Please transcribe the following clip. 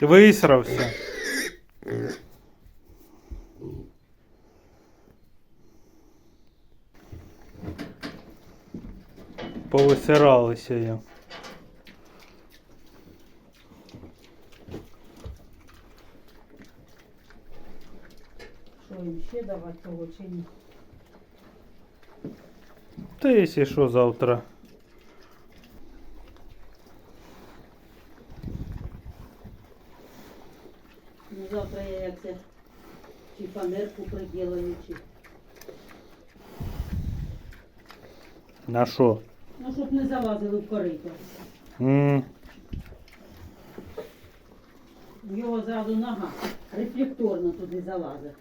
Висрався. Повисиралися я. Що, ще давати того? Та якщо що завтра. Ну завтра я як це чи фанерку приділаю, чи. На що? Ну, щоб не залазили в корито. М, В Його зразу нога рефлекторно туди залазить.